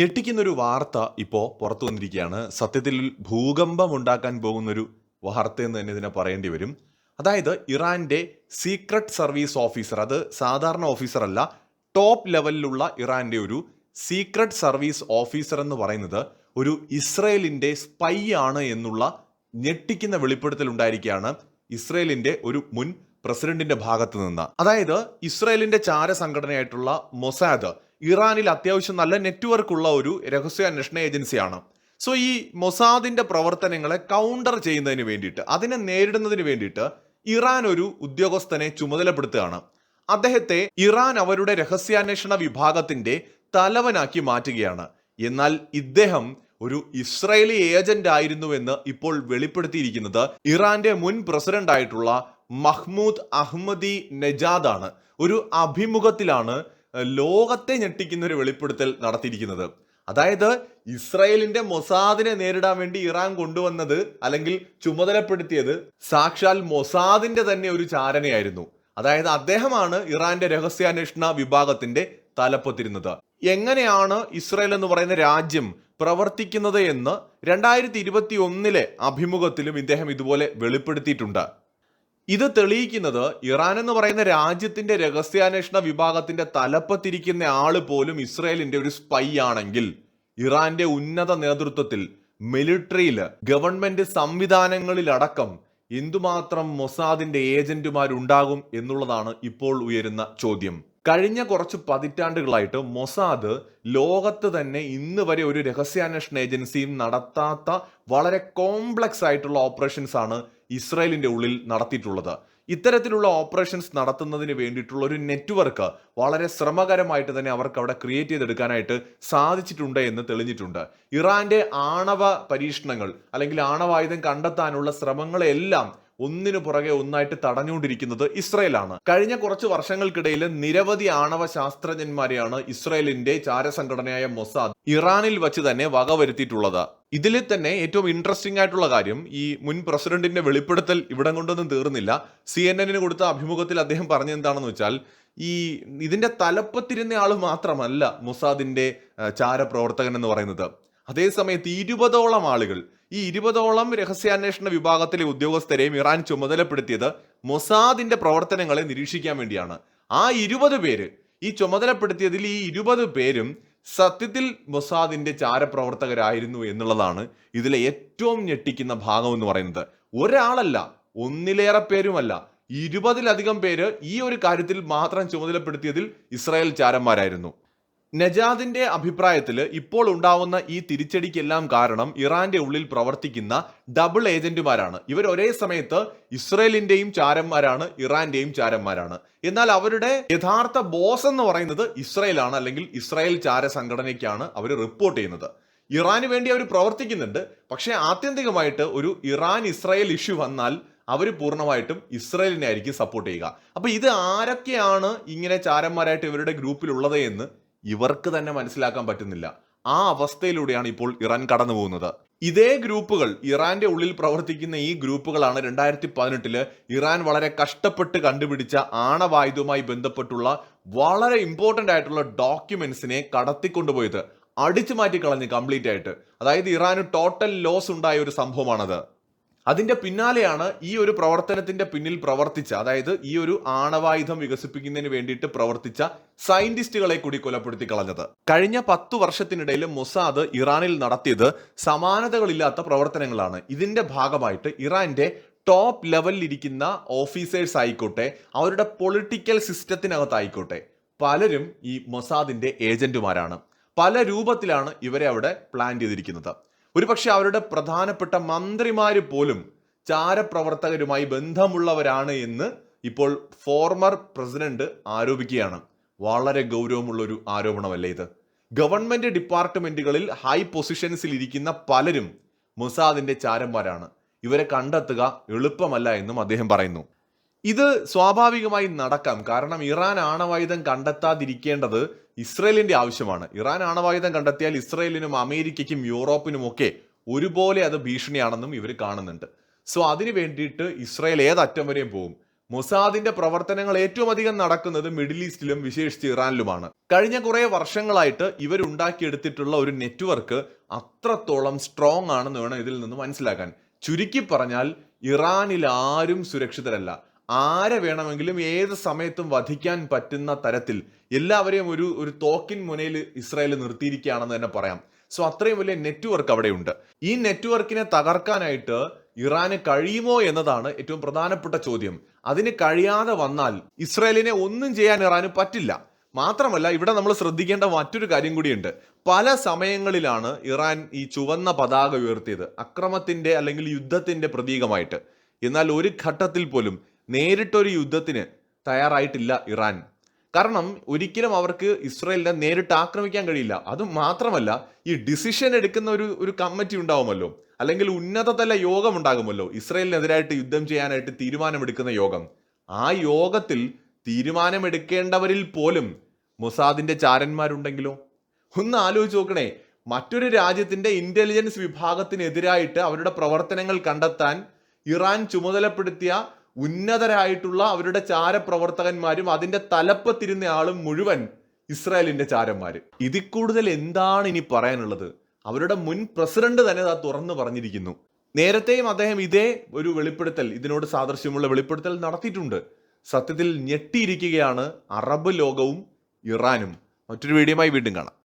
ഞെട്ടിക്കുന്നൊരു വാർത്ത ഇപ്പോൾ പുറത്തു വന്നിരിക്കുകയാണ്. സത്യത്തിൽ ഭൂകമ്പം ഉണ്ടാക്കാൻ പോകുന്നൊരു വാർത്ത എന്ന് തന്നെ ഇതിനെ പറയേണ്ടി വരും. അതായത് ഇറാന്റെ സീക്രട്ട് സർവീസ് ഓഫീസർ അത് സാധാരണ ഓഫീസർ അല്ല ടോപ്പ് ലെവലിലുള്ള ഇറാന്റെ ഒരു സീക്രട്ട് സർവീസ് ഓഫീസർ എന്ന് പറയുന്നത് ഒരു ഇസ്രയേലിന്റെ സ്പൈ ആണ് എന്നുള്ള ഞെട്ടിക്കുന്ന വെളിപ്പെടുത്തൽ ഉണ്ടായിരിക്കുകയാണ് ഇസ്രയേലിന്റെ ഒരു മുൻ പ്രസിഡന്റിന്റെ ഭാഗത്ത് നിന്ന്. അതായത് ഇസ്രയേലിന്റെ ചാര സംഘടനയായിട്ടുള്ള മൊസാദ് ഇറാനിൽ അത്യാവശ്യം നല്ല നെറ്റ്വർക്ക് ഉള്ള ഒരു രഹസ്യാന്വേഷണ ഏജൻസിയാണ്. സോ ഈ മൊസാദിന്റെ പ്രവർത്തനങ്ങളെ കൗണ്ടർ ചെയ്യുന്നതിന് വേണ്ടിയിട്ട് അതിനെ നേരിടുന്നതിന് വേണ്ടിയിട്ട് ഇറാൻ ഒരു ഉദ്യോഗസ്ഥനെ ചുമതലപ്പെടുത്തുകയാണ്. അദ്ദേഹത്തെ ഇറാൻ അവരുടെ രഹസ്യാന്വേഷണ വിഭാഗത്തിന്റെ തലവനാക്കി മാറ്റുകയാണ്. എന്നാൽ ഇദ്ദേഹം ഒരു ഇസ്രായേലി ഏജന്റ് ആയിരുന്നുവെന്ന് ഇപ്പോൾ വെളിപ്പെടുത്തിയിരിക്കുന്നത് ഇറാന്റെ മുൻ പ്രസിഡന്റ് ആയിട്ടുള്ള മഹ്മൂദ് അഹമ്മദി നെജാദ് ആണ് ഒരു അഭിമുഖത്തിലാണ് ലോകത്തെ ഞെട്ടിക്കുന്ന ഒരു വെളിപ്പെടുത്തൽ നടത്തിയിരിക്കുന്നത്. അതായത് ഇസ്രായേലിന്റെ മൊസാദിനെ നേരിടാൻ വേണ്ടി ഇറാൻ കൊണ്ടുവന്നത് അല്ലെങ്കിൽ ചുമതലപ്പെടുത്തിയത് സാക്ഷാൽ മൊസാദിന്റെ തന്നെ ഒരു ചാരനയായിരുന്നു അതായത് അദ്ദേഹമാണ് ഇറാന്റെ രഹസ്യാന്വേഷണ വിഭാഗത്തിന്റെ തലപ്പത്തിരുന്നത്. എങ്ങനെയാണ് ഇസ്രായേൽ എന്ന് പറയുന്ന രാജ്യം പ്രവർത്തിക്കുന്നത് എന്ന് രണ്ടായിരത്തി ഇരുപത്തി ഒന്നിലെ അഭിമുഖത്തിലും ഇദ്ദേഹം ഇതുപോലെ വെളിപ്പെടുത്തിയിട്ടുണ്ട്. ഇത് തെളിയിക്കുന്നത് ഇറാൻ എന്ന് പറയുന്ന രാജ്യത്തിന്റെ രഹസ്യാന്വേഷണ വിഭാഗത്തിന്റെ തലപ്പത്തിരിക്കുന്ന ആൾ പോലും ഇസ്രായേലിന്റെ ഒരു സ്പൈ ആണെങ്കിൽ ഇറാന്റെ ഉന്നത നേതൃത്വത്തിൽ മിലിറ്ററിയിൽ ഗവൺമെന്റ് സംവിധാനങ്ങളിലടക്കം എന്തുമാത്രം മൊസാദിന്റെ ഏജന്റുമാരുണ്ടാകും എന്നുള്ളതാണ് ഇപ്പോൾ ഉയരുന്ന ചോദ്യം. കഴിഞ്ഞ കുറച്ച് പതിറ്റാണ്ടുകളായിട്ട് മൊസാദ് ലോകത്ത് തന്നെ ഇന്ന് വരെ ഒരു രഹസ്യാന്വേഷണ ഏജൻസിയും നടത്താത്ത വളരെ കോംപ്ലക്സ് ആയിട്ടുള്ള ഓപ്പറേഷൻസ് ആണ് ഇസ്രായേലിന്റെ ഉള്ളിൽ നടത്തിയിട്ടുള്ളത്. ഇത്തരത്തിലുള്ള ഓപ്പറേഷൻസ് നടത്തുന്നതിന് വേണ്ടിയിട്ടുള്ള ഒരു നെറ്റ്വർക്ക് വളരെ ശ്രമകരമായിട്ട് തന്നെ അവർക്ക് അവിടെ ക്രിയേറ്റ് ചെയ്തെടുക്കാനായിട്ട് സാധിച്ചിട്ടുണ്ട് എന്ന് തെളിഞ്ഞിട്ടുണ്ട്. ഇറാന്റെ ആണവ പരീക്ഷണങ്ങൾ അല്ലെങ്കിൽ ആണവായുധം കണ്ടെത്താനുള്ള ശ്രമങ്ങളെല്ലാം ഒന്നിനു പുറകെ ഒന്നായിട്ട് തടഞ്ഞുകൊണ്ടിരിക്കുന്നത് ഇസ്രയേലാണ്. കഴിഞ്ഞ കുറച്ച് വർഷങ്ങൾക്കിടയിൽ നിരവധി ആണവ ശാസ്ത്രജ്ഞന്മാരെയാണ് ഇസ്രയേലിന്റെ ചാരസംഘടനയായ മൊസാദ് ഇറാനിൽ വെച്ച് തന്നെ വകവരുത്തിയിട്ടുള്ളത് ഇതിൽ തന്നെ ഏറ്റവും ഇൻട്രസ്റ്റിംഗ് ആയിട്ടുള്ള കാര്യം ഈ മുൻ പ്രസിഡന്റിന്റെ വെളിപ്പെടുത്തൽ ഇവിടം കൊണ്ടൊന്നും തീർന്നില്ല. സി എൻ എന്നിന് കൊടുത്ത അഭിമുഖത്തിൽ അദ്ദേഹം പറഞ്ഞെന്താണെന്ന് വെച്ചാൽ ഈ ഇതിന്റെ തലപ്പത്തിരുന്ന ആൾ മാത്രമല്ല മൊസാദിന്റെ ചാരപ്രവർത്തകൻ എന്ന് പറയുന്നത്. അതേസമയത്ത് ഇരുപതോളം ആളുകൾ ഈ ഇരുപതോളം രഹസ്യാന്വേഷണ വിഭാഗത്തിലെ ഉദ്യോഗസ്ഥരെയും ഇറാൻ ചുമതലപ്പെടുത്തിയത് മൊസാദിന്റെ പ്രവർത്തനങ്ങളെ നിരീക്ഷിക്കാൻ വേണ്ടിയാണ്. ആ ഇരുപത് പേര് ഈ ചുമതലപ്പെടുത്തിയതിൽ ഈ ഇരുപത് പേരും സത്യത്തിൽ മൊസാദിന്റെ ചാരപ്രവർത്തകരായിരുന്നു എന്നുള്ളതാണ് ഇതിലെ ഏറ്റവും ഞെട്ടിക്കുന്ന ഭാഗം എന്ന് പറയുന്നത്. ഒരാളല്ല ഒന്നിലേറെ പേരുമല്ല ഇരുപതിലധികം പേര് ഈ ഒരു കാര്യത്തിൽ മാത്രം ചുമതലപ്പെടുത്തിയതിൽ ഇസ്രായേൽ ചാരന്മാരായിരുന്നു. നജാദിന്റെ അഭിപ്രായത്തിൽ ഇപ്പോൾ ഉണ്ടാവുന്ന ഈ തിരിച്ചടിക്കെല്ലാം കാരണം ഇറാന്റെ ഉള്ളിൽ പ്രവർത്തിക്കുന്ന ഡബിൾ ഏജന്റുമാരാണ്. ഇവർ ഒരേ സമയത്ത് ഇസ്രയേലിന്റെയും ചാരന്മാരാണ് ഇറാന്റെയും ചാരന്മാരാണ്. എന്നാൽ അവരുടെ യഥാർത്ഥ ബോസ് എന്ന് പറയുന്നത് ഇസ്രയേലാണ് അല്ലെങ്കിൽ ഇസ്രായേൽ ചാര സംഘടനയ്ക്കാണ് അവർ റിപ്പോർട്ട് ചെയ്യുന്നത്. ഇറാന് വേണ്ടി അവർ പ്രവർത്തിക്കുന്നുണ്ട്. പക്ഷേ ആത്യന്തികമായിട്ട് ഒരു ഇറാൻ ഇസ്രായേൽ ഇഷ്യൂ വന്നാൽ അവർ പൂർണമായിട്ടും ഇസ്രയേലിനെ ആയിരിക്കും സപ്പോർട്ട് ചെയ്യുക. അപ്പൊ ഇത് ആരൊക്കെയാണ് ഇങ്ങനെ ചാരന്മാരായിട്ട് ഇവരുടെ ഗ്രൂപ്പിലുള്ളത് എന്ന് ഇവർക്ക് തന്നെ മനസ്സിലാക്കാൻ പറ്റുന്നില്ല. ആ അവസ്ഥയിലൂടെയാണ് ഇപ്പോൾ ഇറാൻ കടന്നു പോകുന്നത്. ഇതേ ഗ്രൂപ്പുകൾ ഇറാന്റെ ഉള്ളിൽ പ്രവർത്തിക്കുന്ന ഈ ഗ്രൂപ്പുകളാണ് രണ്ടായിരത്തി പതിനെട്ടിൽ ഇറാൻ വളരെ കഷ്ടപ്പെട്ട് കണ്ടുപിടിച്ച ആണവായുധവുമായി ബന്ധപ്പെട്ടുള്ള വളരെ ഇമ്പോർട്ടന്റ് ആയിട്ടുള്ള ഡോക്യുമെന്റ്സിനെ കടത്തിക്കൊണ്ടുപോയത്. അടിച്ചു മാറ്റി കളഞ്ഞ് കംപ്ലീറ്റ് ആയിട്ട്. അതായത് ഇറാന് ടോട്ടൽ ലോസ് ഉണ്ടായ ഒരു സംഭവമാണത്. അതിന്റെ പിന്നാലെയാണ് ഈ ഒരു പ്രവർത്തനത്തിന്റെ പിന്നിൽ പ്രവർത്തിച്ച അതായത് ഈ ഒരു ആണവായുധം വികസിപ്പിക്കുന്നതിന് വേണ്ടിയിട്ട് പ്രവർത്തിച്ച സയന്റിസ്റ്റുകളെ കൂടി കൊലപ്പെടുത്തി കളഞ്ഞത്. കഴിഞ്ഞ പത്തു വർഷത്തിനിടയിൽ മൊസാദ് ഇറാനിൽ നടത്തിയത് സമാനതകളില്ലാത്ത പ്രവർത്തനങ്ങളാണ്. ഇതിന്റെ ഭാഗമായിട്ട് ഇറാന്റെ ടോപ്പ് ലെവലിൽ ഇരിക്കുന്ന ഓഫീസേഴ്സ് ആയിക്കോട്ടെ അവരുടെ പൊളിറ്റിക്കൽ സിസ്റ്റത്തിനകത്തായിക്കോട്ടെ പലരും ഈ മൊസാദിന്റെ ഏജന്റുമാരാണ്. പല രൂപത്തിലാണ് ഇവരെ അവിടെ പ്ലാൻ ചെയ്തിരിക്കുന്നത്. ഒരുപക്ഷെ അവരുടെ പ്രധാനപ്പെട്ട മന്ത്രിമാർ പോലും ചാരപ്രവർത്തകരുമായി ബന്ധമുള്ളവരാണ് എന്ന് ഇപ്പോൾ ഫോർമർ പ്രസിഡന്റ് ആരോപിക്കുകയാണ്. വളരെ ഗൗരവമുള്ള ഒരു ആരോപണമല്ലേ ഇത്? ഗവൺമെന്റ് ഡിപ്പാർട്ട്മെന്റുകളിൽ ഹൈ പൊസിഷൻസിൽ ഇരിക്കുന്ന പലരും മൊസാദിന്റെ ചാരന്മാരാണ്. ഇവരെ കണ്ടെത്തുക എളുപ്പമല്ല എന്നും അദ്ദേഹം പറയുന്നു. ഇത് സ്വാഭാവികമായി നടക്കാം. കാരണം ഇറാൻ ആണവായുധം കണ്ടെത്താതിരിക്കേണ്ടത് ഇസ്രയേലിന്റെ ആവശ്യമാണ്. ഇറാൻ ആണവായുധം കണ്ടെത്തിയാൽ ഇസ്രയേലിനും അമേരിക്കയ്ക്കും യൂറോപ്പിനും ഒക്കെ ഒരുപോലെ അത് ഭീഷണിയാണെന്നും ഇവർ കാണുന്നുണ്ട്. സോ അതിനു വേണ്ടിയിട്ട് ഇസ്രയേൽ ഏതറ്റം വരെയും പോകും? മൊസാദിന്റെ പ്രവർത്തനങ്ങൾ ഏറ്റവും അധികം നടക്കുന്നത് മിഡിൽ ഈസ്റ്റിലും വിശേഷിച്ച് ഇറാനിലുമാണ്. കഴിഞ്ഞ കുറെ വർഷങ്ങളായിട്ട് ഇവരുണ്ടാക്കിയെടുത്തിട്ടുള്ള ഒരു നെറ്റ്വർക്ക് അത്രത്തോളം സ്ട്രോങ് ആണെന്ന് വേണം ഇതിൽ നിന്ന് മനസ്സിലാക്കാൻ. ചുരുക്കി പറഞ്ഞാൽ ഇറാനിൽ ആരും സുരക്ഷിതരല്ല. ആരെ വേണമെങ്കിലും ഏത് സമയത്തും വധിക്കാൻ പറ്റുന്ന തരത്തിൽ എല്ലാവരെയും ഒരു ഒരു തോക്കിൻ മുനയിൽ ഇസ്രായേൽ നിർത്തിയിരിക്കുകയാണെന്ന് തന്നെ പറയാം. സോ അത്രയും വലിയ നെറ്റ്വർക്ക് അവിടെയുണ്ട്. ഈ നെറ്റ്വർക്കിനെ തകർക്കാനായിട്ട് ഇറാന് കഴിയുമോ എന്നതാണ് ഏറ്റവും പ്രധാനപ്പെട്ട ചോദ്യം. അതിന് കഴിയാതെ വന്നാൽ ഇസ്രായേലിനെ ഒന്നും ചെയ്യാൻ ഇറാന് പറ്റില്ല. മാത്രമല്ല ഇവിടെ നമ്മൾ ശ്രദ്ധിക്കേണ്ട മറ്റൊരു കാര്യം കൂടിയുണ്ട്. പല സമയങ്ങളിലാണ് ഇറാൻ ഈ ചുവന്ന പതാക ഉയർത്തിയത്. അക്രമത്തിന്റെ അല്ലെങ്കിൽ യുദ്ധത്തിന്റെ പ്രതീകമായിട്ട്. എന്നാൽ ഒരു ഘട്ടത്തിൽ പോലും നേരിട്ടൊരു യുദ്ധത്തിന് തയ്യാറായിട്ടില്ല ഇറാൻ. കാരണം ഒരിക്കലും അവർക്ക് ഇസ്രയേലിനെ നേരിട്ട് ആക്രമിക്കാൻ കഴിയില്ല. അത് മാത്രമല്ല ഈ ഡിസിഷൻ എടുക്കുന്ന ഒരു ഒരു കമ്മിറ്റി ഉണ്ടാവുമല്ലോ. അല്ലെങ്കിൽ ഉന്നതതല യോഗം ഉണ്ടാകുമല്ലോ. ഇസ്രയേലിനെതിരായിട്ട് യുദ്ധം ചെയ്യാനായിട്ട് തീരുമാനമെടുക്കുന്ന യോഗം. ആ യോഗത്തിൽ തീരുമാനമെടുക്കേണ്ടവരിൽ പോലും മൊസാദിന്റെ ചാരന്മാരുണ്ടെങ്കിലോ? ഒന്ന് ആലോചിച്ച് നോക്കണേ. മറ്റൊരു രാജ്യത്തിന്റെ ഇന്റലിജൻസ് വിഭാഗത്തിനെതിരായിട്ട് അവരുടെ പ്രവർത്തനങ്ങൾ കണ്ടെത്താൻ ഇറാൻ ചുമതലപ്പെടുത്തിയ ഉന്നതരായിട്ടുള്ള അവരുടെ ചാരപ്രവർത്തകന്മാരും അതിന്റെ തലപ്പത്തിരുന്ന ആളും മുഴുവൻ ഇസ്രായേലിന്റെ ചാരന്മാര്. ഇതിൽ കൂടുതൽ എന്താണ് ഇനി പറയാനുള്ളത്? അവരുടെ മുൻ പ്രസിഡന്റ് തന്നെ അത് തുറന്നു പറഞ്ഞിരിക്കുന്നു. നേരത്തെയും അദ്ദേഹം ഇതേ ഒരു വെളിപ്പെടുത്തൽ ഇതിനോട് സാദൃശ്യമുള്ള വെളിപ്പെടുത്തൽ നടത്തിയിട്ടുണ്ട്. സത്യത്തിൽ ഞെട്ടിയിരിക്കുകയാണ് അറബ് ലോകവും ഇറാനും. മറ്റൊരു വീഡിയോയുമായി വീണ്ടും കാണാം.